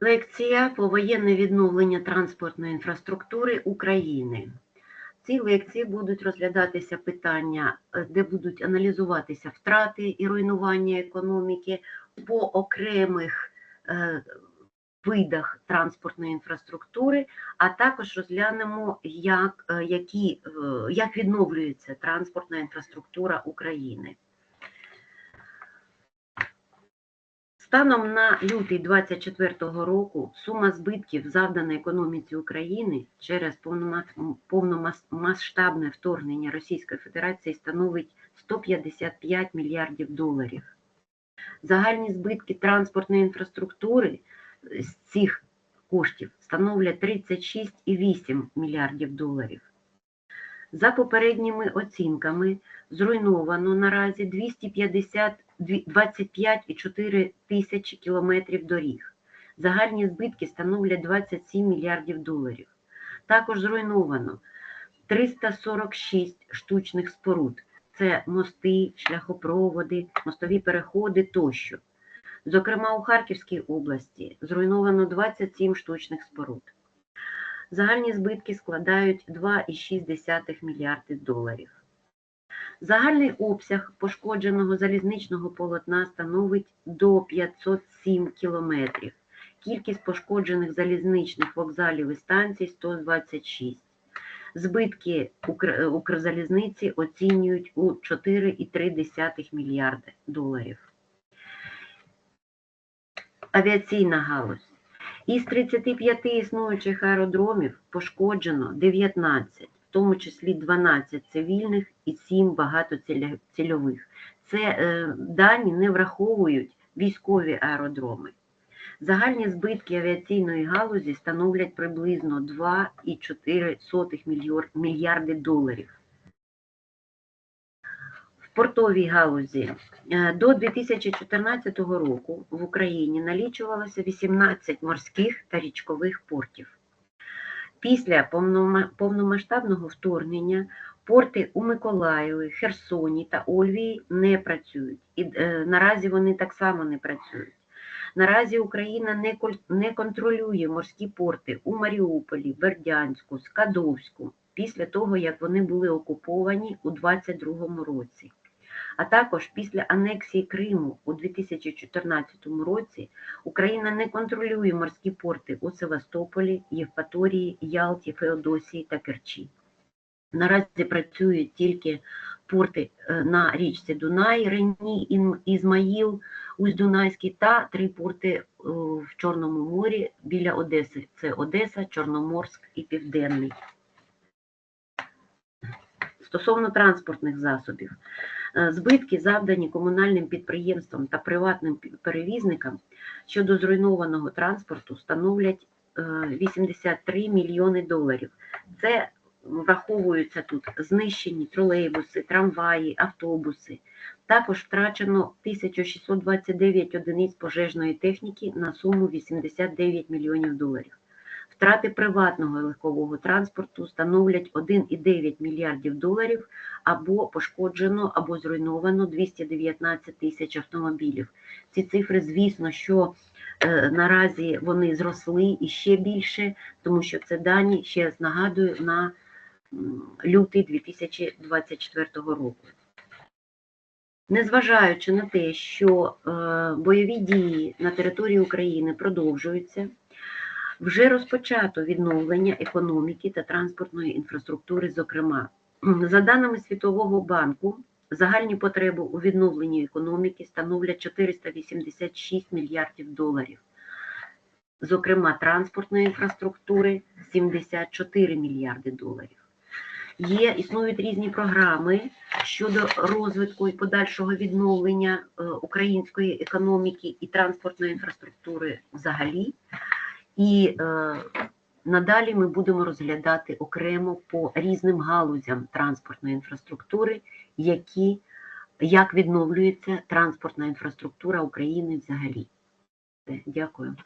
Лекція повоєнне відновлення транспортної інфраструктури України. В цій лекції будуть розглядатися питання, е, де будуть аналізуватися втрати і руйнування економіки по окремих е, видах транспортної інфраструктури, а також розглянемо, як, е, які, як відновлюється транспортна інфраструктура України. Станом на лютий 2024 року сума збитків, завдана економіці України через повномасштабне вторгнення Російської Федерації, становить 155 мільярдів доларів. Загальні збитки транспортної інфраструктури з цих коштів становлять 36,8 мільярдів доларів. За попередніми оцінками, зруйновано наразі 250 25,4 тисячі кілометрів доріг. Загальні збитки становлять 27 мільярдів доларів. Також зруйновано 346 штучних споруд. Це мости, шляхопроводи, мостові переходи тощо. Зокрема, у Харківській області зруйновано 27 штучних споруд. Загальні збитки складають 2,6 мільярди доларів. Загальний обсяг пошкодженого залізничного полотна становить до 507 кілометрів. Кількість пошкоджених залізничних вокзалів і станцій 126. Збитки Укрзалізниці оцінюють у 4,3 мільярди доларів. Авіаційна галузь. Із 35 існуючих аеродромів пошкоджено 19, в тому числі 12 цивільних і 7 багатоцільових. Це е, дані не враховують військові аеродроми. Загальні збитки авіаційної галузі становлять приблизно 2,4 мільярди доларів. В портовій галузі е, до 2014 року в Україні налічувалося 18 морських та річкових портів. Після повномасштабного вторгнення порти у Миколаєві, Херсоні та Ольвії не працюють. І е, наразі вони так само не працюють. Наразі Україна не, контролює морські порти у Маріуполі, Бердянську, Скадовську після того, як вони були окуповані у 2022 році. А також після анексії Криму у 2014 році Україна не контролює морські порти у Севастополі, Євпаторії, Ялті, Феодосії та Керчі. Наразі працюють тільки порти е, на річці Дунай, Рені, Ізмаїл, Усть-Дунайський та три порти е, в Чорному морі біля Одеси. Це Одеса, Чорноморськ і Південний. Стосовно транспортних засобів, збитки, завдані комунальним підприємствам та приватним перевізникам щодо зруйнованого транспорту, становлять е, 83 мільйони доларів. Це враховуються тут знищені тролейбуси, трамваї, автобуси. Також втрачено 1629 одиниць пожежної техніки на суму 89 мільйонів доларів. Втрати приватного легкового транспорту становлять 1,9 мільярдів доларів або пошкоджено, або зруйновано 219 тисяч автомобілів. Ці цифри, звісно, що е, наразі вони зросли і ще більше, тому що це дані, ще раз нагадую, на лютий 2024 року. Незважаючи на те, що е, бойові дії на території України продовжуються, вже розпочато відновлення економіки та транспортної інфраструктури, зокрема. За даними Світового банку, загальні потреби у відновленні економіки становлять 486 мільярдів доларів. Зокрема, транспортної інфраструктури 74 мільярди доларів. Є, існують різні програми щодо розвитку і подальшого відновлення е, української економіки і транспортної інфраструктури взагалі. І е, надалі ми будемо розглядати окремо по різним галузям транспортної інфраструктури, які, як відновлюється транспортна інфраструктура України взагалі. Дякую.